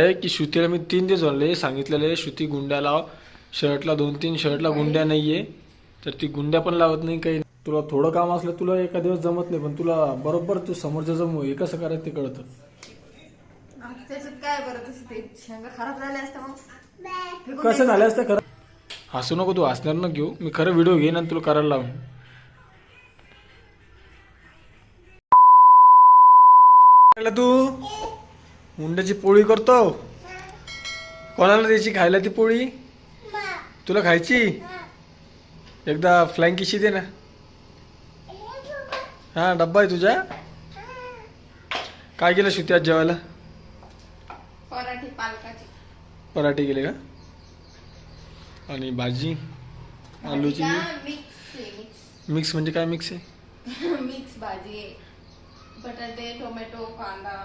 आहे की श्रुतीला मी तीन दिवस झाले सांगितलेले श्रुती गुंड्या लाव. शर्टला दोन तीन शर्टला गुंड्या नाहीये. तर ती गुंड्या पण लावत नाही काही. तुला थोडं काम असलं तुला एका दिवस जमत नाही पण तुला बरोबर तू समोरच्या जमू हे कसं करायचं ते कळतं. आता त्याच्यात काय बरं तसं ते शेंगा खराब झाल्या असत्या मग. फेकून कसं झालं असतं खरं? हसू नको तू हसणार न घेऊ. मी खरं व्हिडिओ घेईन आणि तुला करायला लावून. तू? मुंड्याची पोळी करतो. कोणाला द्यायची? खायला ती पोळी? तुला खायची? एकदा फ्लाइंग किशी दे ना. हा डब्बा आहे तुझ्या काय केलं श्रुती आज जेवायला? पराठी पालकाची. पराठे केले का? आणि भाजी? आलूची मिक्स म्हणजे काय मिक्स आहे? मिक्स भाजी. बटाटे टोमॅटो कांदा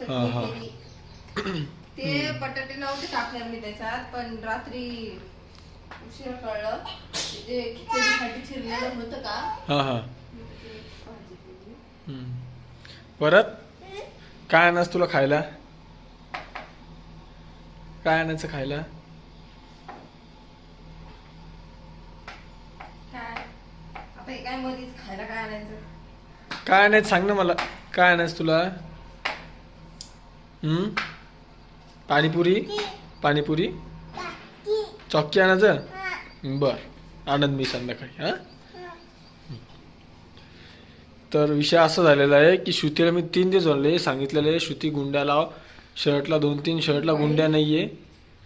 हा, हा. केली. ते बटाटे नव्हते टाकणार मी त्याच्यात पण रात्री उशीर कळलं. ते जे खिचडीसाठी चिरलेलं होतं का? हां हां. मी त्याची भाजी केली. हम्म. परत? काय आणायचं तुला खायला? काय आणायचं खायला? काय? आता हे काय मध्येच खायला काय आणायचं? काय आणायचं सांग ना मला. काय आणायचं तुला? हम्म? पाणीपुरी? पाणीपुरी? चॉकी आणायचं? बर. आनंद मी संध्याकाळी हां? तर विषय असा झालेला आहे की श्रुतीला मी तीन दिवस झाले सांगितलेले श्रुती गुंड्या लाव. शर्टला दोन तीन शर्टला गुंड्या नाहीये.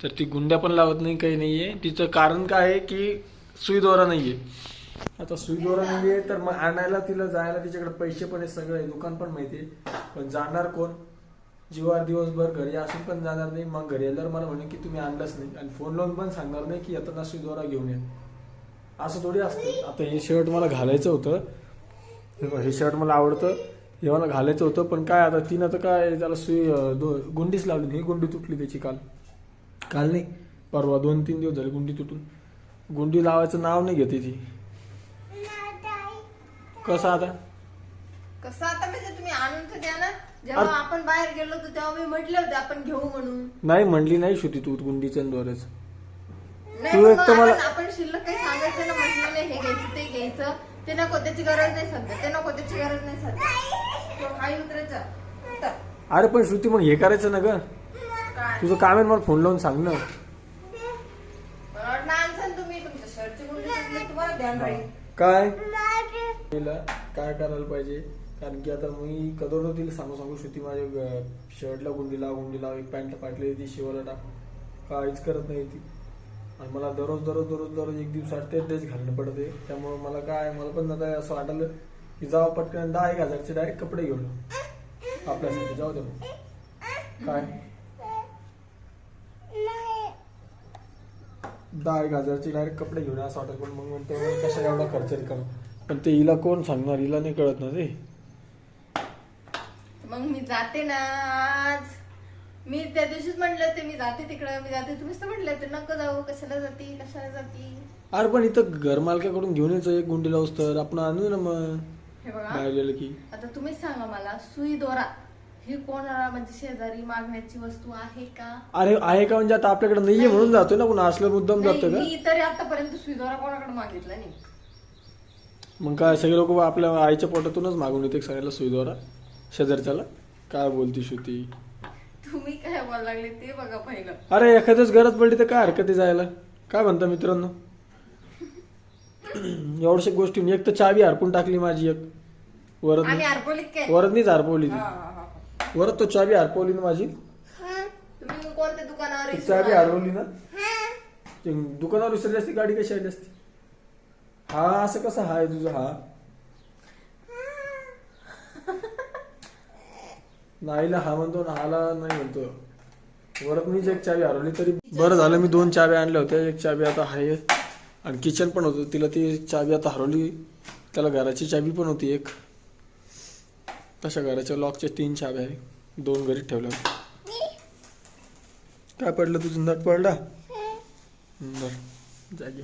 तर ती गुंड्या पण लावत नाही काही नाहीये. तिचं कारण काय आहे की सुई दोरा नाहीये. आता सुई दोरा नाहीये तर मग आणायला तिला जायला तिच्याकडे पैसे पण आहे सगळं. आहे दुकान पण माहिती आहे पण जाणार कोण? जीवार दिवसभर घरी असून पण जाणार नाही मग घरी आल्यावर मला म्हणे की तुम्ही आणलंच नाही. आणि फोन लावून पण सांगणार नाही की येताना सुई दोरा घेऊन या. असं थोडी असतं. आता हे शर्ट मला घालायचं होतं. हे शर्ट मला आवडतं. हे मला घालायचं होतं पण काय आता तिनं तर काय त्याला सुई दो गुंडीच लावली ही गुंडी तुटली त्याची काल. काल नाही. परवा दोन तीन दिवस झाले गुंडी तुटून. गुंडी लावायचं नाव नाही घेते ती. कसं आता? कसं आता म्हणजे तुम्ही आणून तर द्या ना. जेव्हा आपण बाहेर गेलो होतो तेव्हा मी म्हटले होते आपण घेऊ म्हणून. नाही म्हणली नाही शुती तू गुंडीच्या द्वारेच नाही तू एक तर मला- आपण आपण शिल्लक काही सांगायचं ना म्हटलं नाही हे घ्यायचं ते घ्यायचं. ते नको त्याची गरज नाही सध्या ते नको त्याची गरज नाही सध्या तो खाली उतरायचं. उतर. अरे पण श्रुती मग हे करायचं ना ग? काय? तुझं काम आहे ना, मला फोन लावून सांग ना. मला वाटलं आणसान तुम्ही तुमच्या शर्टची गुंडी तुटली तुम्हाला ध्यान राहील. काय? तिला काय करायला पाहिजे? कारण की आता मी कदर तिला सांगू सांगू श्रुती माझ्या शर्टला गुंडी लाव गुंडी लाव एक पॅन्ट फाटली ती शिवायला टाक काहीच करत नाही ती. आणि मला दररोज दररोज दररोज दररोज एक दिवसात ते ड्रेस घालणं पडते. त्यामुळे मला काय मला पण आता असं वाटलं की जावं पटकन दहा एक हजारचे डायरेक्ट कपडे घेऊन आपल्यासाठी. जाऊ दे काय? दहा एक हजारचे डायरेक्ट कपडे घेऊन असं वाटत पण मग म्हणते कशा एवढा खर्च रिकामा पण ते हिला कोण सांगणार? हिला नाही कळत ना ते. मग मी जाते ना आज. मी त्या दिवशीच म्हटलं होते मी जाते तिकडं मी जाते. तुम्हीच तर म्हटलं होते नको जाऊ कशाला जाती कशाला जाती? अरे पण इथं घरमालकाकडून घेऊन यायचं एक गुंडी लावूस तर. आपण आणू ना मग. हे बघा. की. आता तुम्हीच सांगा मला सुई दोरा ही कोणाला म्हणजे शेजारी मागण्याची वस्तू आहे का? अरे आहे का म्हणजे आता आपल्याकडे नाहीये म्हणून जातोय ना कोण असलं मुद्दाम नाही, जातं का? मी तरी आतापर्यंत सुई दोरा कोणाकडे मागितला नाही. मग काय सगळे लोक आपल्या आईच्या पोटातूनच मागून येते सगळ्याला सुईद्वारा शेजारच्याला? काय बोलती श्रुती? तुम्ही काय बोलायला लागले ते बघा पहिलं. अरे एखाद्याच गरज पडली तर काय हरकत आहे जायला? काय म्हणता मित्रांनो? एवढ्या गोष्टी एक तर चावी हरपून टाकली माझी एक. वरद आम्ही काय? वरदनीच हरपवली ती. हा, हा, हा. वरद तो चावी हरपवली ना माझी. तुम्ही कोणत्या दुकानावर ती विसरून चावी आले? हरवली ना? ते दुकानावर विसरली असती गाडी कशी आली असती? हा असं कसं हाय तुझं हा? नाहीला हा म्हणतो ना हाला नाही म्हणतो वरत मीच एक चावी हरवली तरी बरं झालं मी दोन चाव्या आणल्या होत्या. एक चावी आता आहे. आणि किचन पण होतं. तिला ती चावी आता हरवली. त्याला घराची चावी पण होती एक. तशा घराच्या लॉकच्या तीन चाव्या आहे. दोन घरीच ठेवल्या. काय पडलं तुझं? नट पडला? बर. जागे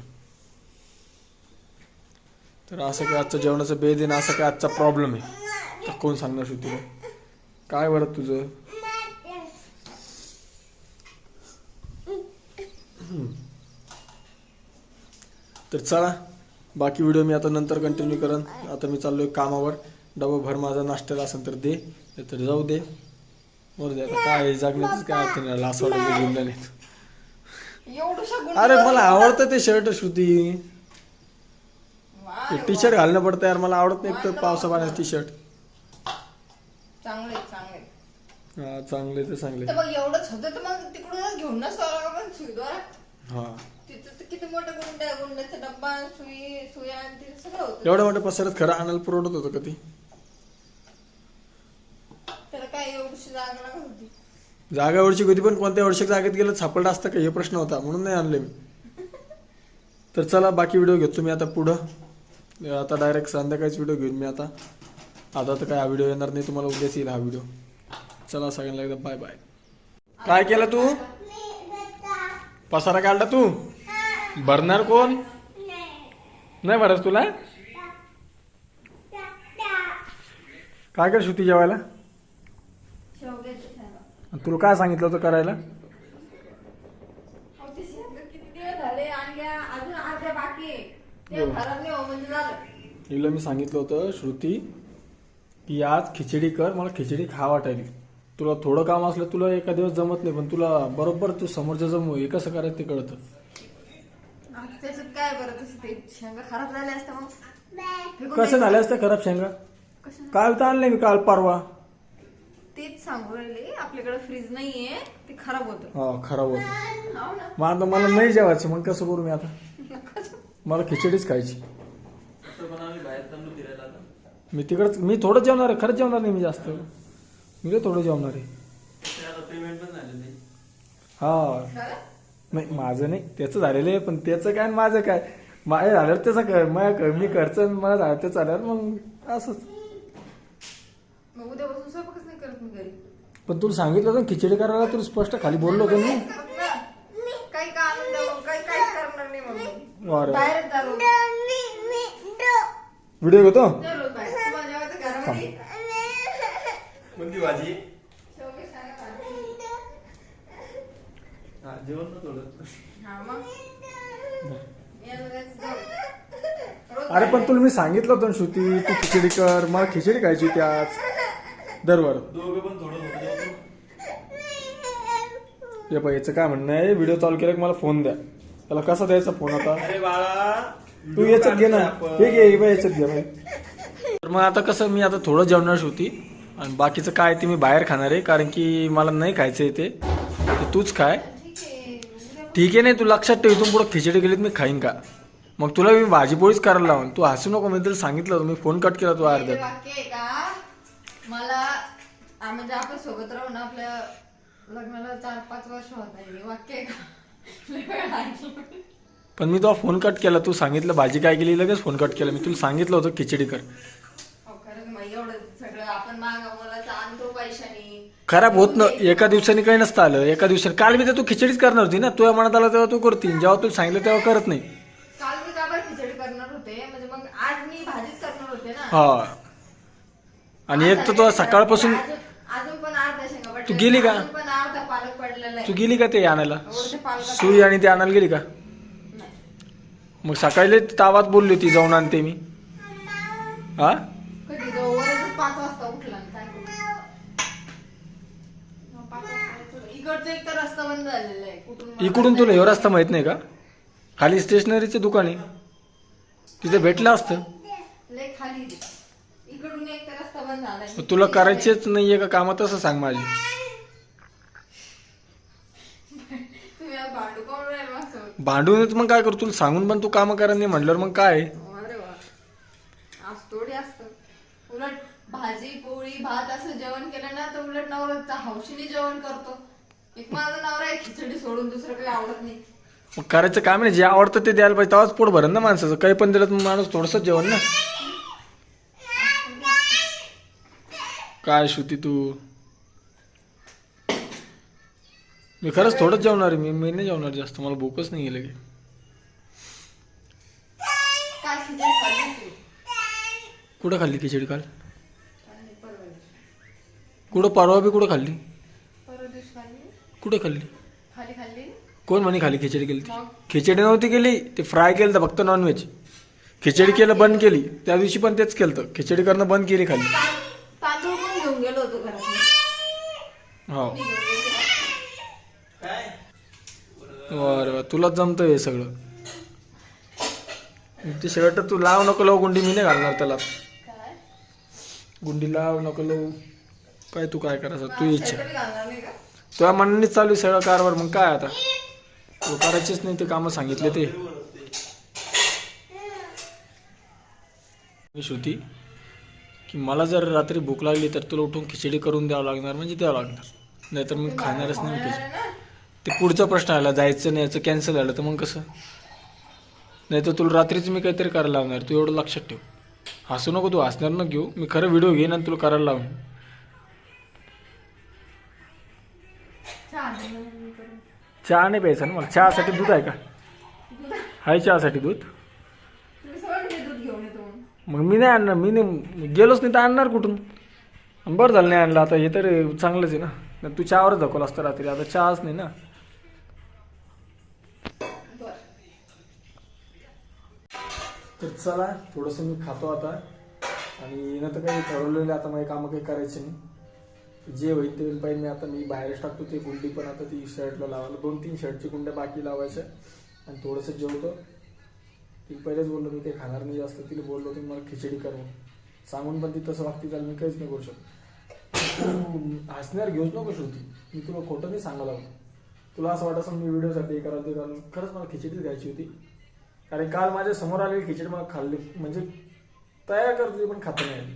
तर असं काय आजचं जेवणाचं बेद आहे ना असं काय आजचा प्रॉब्लेम आहे? कोण सांगणार तुला काय बरं तुझं? तर चला बाकी व्हिडिओ मी आता नंतर कंटिन्यू करन. आता मी चाललोय कामावर. डबा भर माझा नाश्त्याला असेल तर दे तर जाऊ दे. बरं दे. आता काय जागण्यातच काय अर्थ नाही लासवाडा घेऊन नाही अरे मला आवडतं ते शर्ट श्रुती. टी शर्ट घालणं पडतं यार मला आवडत नाही एक तर पावसा पाण्याचं टी शर्ट. चांगले चांगले. हा चांगले ते चांगले. तर मग एवढंच होतं तर मग तिकडूनच पण सुईद्वारा हा. तिथं तर किती मोठं गुंड्या गुंड्याचा डब्बा सुई सुया आणि ते सगळं होतं. एवढ्या मोठ्या पसरत खरं आणायला पुरवत होतं कधी त्याला काय एवढीशी जागा लागत होती? जागावरची कधी पण कोणत्या वर्षात जागेत गेलं सापडलं असतं का? हे प्रश्न होता म्हणून नाही आणले मी. तर चला बाकी व्हिडिओ घेतो मी आता पुढं. आता डायरेक्ट संध्याकाळीच व्हिडिओ घेऊन मी आता. आता तर काय हा व्हिडिओ येणार नाही तुम्हाला उद्याच येईल हा व्हिडिओ चला सगळ्यांना एकदा बाय बाय काय केलं तू? पसारा काढला तू? भरणार कोण? नाही भरस तुला? काय कर श्रुती जेवायला? तुला काय सांगितलं होतं करायला? ते हो. म्हणजे हिला मी सांगितलं होतं श्रुती की आज खिचडी कर मला खिचडी खा वाटायली. तुला थोडं काम असलं तुला एका दिवस जमत नाही पण तुला बरोबर तू समोरच्या जमू हे कसं करायचं ते कळतं. त्याच्यात काय बरं तसं ते शेंगा खराब झाल्या असत्या मग. फेकून कसं. झालं असतं खराब शेंगा? कसं? काल तर आणले मी काल परवा. तेच सांगू राहिले आपल्याकडे फ्रीज नाहीये ते खराब होतं. हा खराब होतं. हो ना. मग आता मला नाही जेवायचं मग कसं करू मी आता? मला खिचडीच खायची. मी तिकडच मी थोडं जेवणार आहे खरंच जेवणार नाही मी जास्त. मी लय थोडं जेवणार आहे. हा. खरं? नाही माझं नाही त्याचं झालेलं आहे पण त्याचं काय आणि माझं काय? माझं झाल्यावर त्याचं काय? माझ्या मी खर्च आणि मला झालं त्याचं झाल्यावर मग असंच. मग उद्यापासून स्वयंपाकच नाही करत मी घरी. पण तुला सांगितलं होतं ना खिचडी करायला तुला स्पष्ट खाली बोललो होतो मी. नाही. काही का आणून द्या मग, काही काहीच करणार नाही मग मी. अरे बाहेरच. व्हिडिओ घेतो जा रोज बाहेर. तुम्हाला घरामध्ये? कोणती भाजी? जेवण ना थोडं अरे पण. तुला मी सांगितलं होतं श्रुती तू खिचडी कर. मला खिचडी खायची होती आज. दरवर दोघं पण थोडं याचं काय म्हणणं आहे? व्हिडिओ चालू केला की मला फोन द्या. त्याला कसा द्यायचा फोन आता? अरे बाळा तू याच्यात घे ना. हे घे हे याच्यात घे बाई तर मग आता कसं मी आता थोडं जेवणार होती. आणि बाकीचं काय ते मी बाहेर खाणार आहे कारण की मला नाही खायचं आहे ते. तूच खाय. ठीक आहे. नाही तू लक्षात ठेव इथून पुढं खिचडी गेलीत मी खाईन का? मग तुला मी भाजी पोळीच करायला लावून. तू हसू नको मी तुला सांगितलं होतं मी फोन कट केला तू अर्ध्यात. का? मला म्हणजे आपण सोबत राहून आपल्या लग्नाला चार पाच वर्ष होत आहे. वाक्य आहे का? लय वेळा ऐकलं. पण मी तुला फोन कट केला तू सांगितलं भाजी काय केली लगेच फोन कट केला. मी तुला सांगितलं होतं खिचडी कर. एवढं सगळं आपण मागा मुलाचा आणतो पैशानी. खराब होत न एका दिवसाने काही नसतं आलं. एका दिवसाने काल मी तर तू खिचडीच करणार होती ना? तुझ्या मनात आलं तेव्हा तू करती. जेव्हा तुला सांगितलं तेव्हा करत नाही. काल मी का बरं खिचडी करणार होते? म्हणजे मग आज मी भाजीच करणार होते ना? हा. आणि एक तर तुला सकाळपासून अजून अजून पण अर्धा शेंगा पडलेला तू गेली का? अजून पण अर्धा पालक पडलेला तू आहे गेली का ते आणायला? एवढं ते पालकाचं- सुई आणि ते आणायला गेली का? नाही. मग सकाळी तावात बोलली होती जाऊन आणते मी. हा कधी जाऊ वरच पाच वाजता उठला आणि काय करू? मग पाच वाजता उठलं. इकडचं एक तर रस्ता बंद झालेला आहे. कुठून इकडून तुला ह्यो रस्ता माहीत नाही का? खाली स्टेशनरीचे दुकान आहे. तिथे भेटलं असतं. लय खाली आहे. इकडून एक तर रस्ता बंद झालाय मग तुला करायचेच नाहीये का कामं? तसं सांग माझी. तुम्ही आज भांडू कोण राहील माझ्यासोबत? भांडूनच मग काय करू? तुला सांगून पण तू कामं करा नाही म्हटल्यावर मग काय? आहे? अरे वा. आज थोडी असत. उलट भाजी पोळी भात असं जेवण केलं ना तर उलट नवरा हौशीने जेवण करतो. एक माझा नवरा आहे खिचडी सोडून दुसरं काही आवडत नाही. मग करायचं काम नाही जे आवडतं ते द्यायला पाहिजे तेव्हाच पोट भरण ना माणसाचं. काही पण दिलं तर माणूस थोडंसं जेवण ना. काय श्रुती तू? मी खरंच थोडंच जेवणार आहे मी मी नाही जेवणार जास्त मला भूकच नाही गेलं की काय खिचडी खाल्ली तू कुठं खाल्ली खिचडी काल. कुठं परवा बी कुठं खाल्ली? कुठं खाल्ली? खाली खाल्ली. कोण म्हणे खाली खिचडी केली ती खिचडी नव्हती केली ते फ्राय केलं तर फक्त नॉनव्हेज खिचडी केलं बंद केली. त्या दिवशी पण तेच केलं. खिचडी करणं बंद केली खाली. ता- तांदूळ पण घेऊन गेलो होतो घरात. हो. मी घेऊन गेलो. काय? बरं बरं. तुलाच जमतं हे सगळं. ते शर्ट तू लाव नको लावू गुंडी. मी नाही घालणार त्याला. काय? गुंडी लाव नको लावू. काय तू काय करायचं? तू हा, इच्छा. शर्ट घालणार तुझ्या मनानेच चालू आहे सगळं कारभार मग काय आता? तू करायचेच नाही ते कामं सांगितले ते. श्रुती होती की मला जर रात्री भूक लागली तर तुला उठून खिचडी करून द्यावं लागणार म्हणजे द्यावं लागणार. नाहीतर मी खाणारच नाही खिचडी. ते पुढचा प्रश्न आला जायचं नाही याचं कॅन्सल झालं तर मग कसं? नाही तर तुला रात्रीच मी काहीतरी करायला लावणार तू एवढं लक्षात ठेव. हसू नको तू हसणार न घेऊ. मी खरं व्हिडिओ घेईन आणि तुला करायला लावून चहा नाही प्यायचा ना मला? चहासाठी दूध आहे का? आहे चहासाठी दूध. मग. मी नाही आणणार मी नाही गेलोच नाही तर आणणार कुठून? बरं झालं नाही आणलं आता हे तर चांगलंच आहे ना. तू चहावरच धकवलं असतं रात्री आता चहाच नाही ना. तर चला थोडंसं मी खातो आता. आणि नंतर काही ठरवलेलं आता माझे कामं काही करायचे नाही. जे होईल ते होईल. पाहिजे मी आता मी बाहेरच टाकतो ते गुंडी पण आता ती शर्टला लावायला. दोन तीन शर्टची गुंड्या बाकी लावायच्या. आणि थोडंसं जेवतो. ती पहिलेच बोललो मी काही खाणार नाही जास्त. तिला बोललो तुम्ही मला खिचडी कर सांगून पण ती तसं वागती त्याला मी काहीच नाही करू शकत. हसण्यावर घेऊच नको होती मी तुला खोटं नाही सांगायला लागलो. तुला असं वाटत असेल मी व्हिडिओसाठी हे करायला ते कारण खरंच मला खिचडीच घ्यायची होती. कारण काल माझ्यासमोर आलेली खिचडी मला खाल्ली. म्हणजे तयार करते पण खात नाही आली.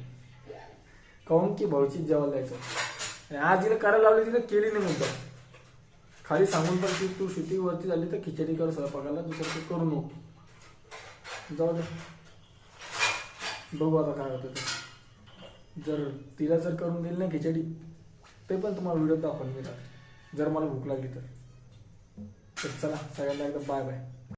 काहून की भाऊची जेवायला जायचं आज तिला करायला लावली तिला केली नाही मुद्दा. खाली सांगून पण की तू शूटिंग वरती झाली तर खिचडी कर स्वयंपाकाला दुसरं ते करू नको. जाऊ दे. बघू आता काय होतं ते. जर तिला जर करून दिली नाही खिचडी ते पण तुम्हाला व्हिडिओ दाखवून मिळतात जर मला भूक लागली तर. चला सगळ्यांना एकदम बाय बाय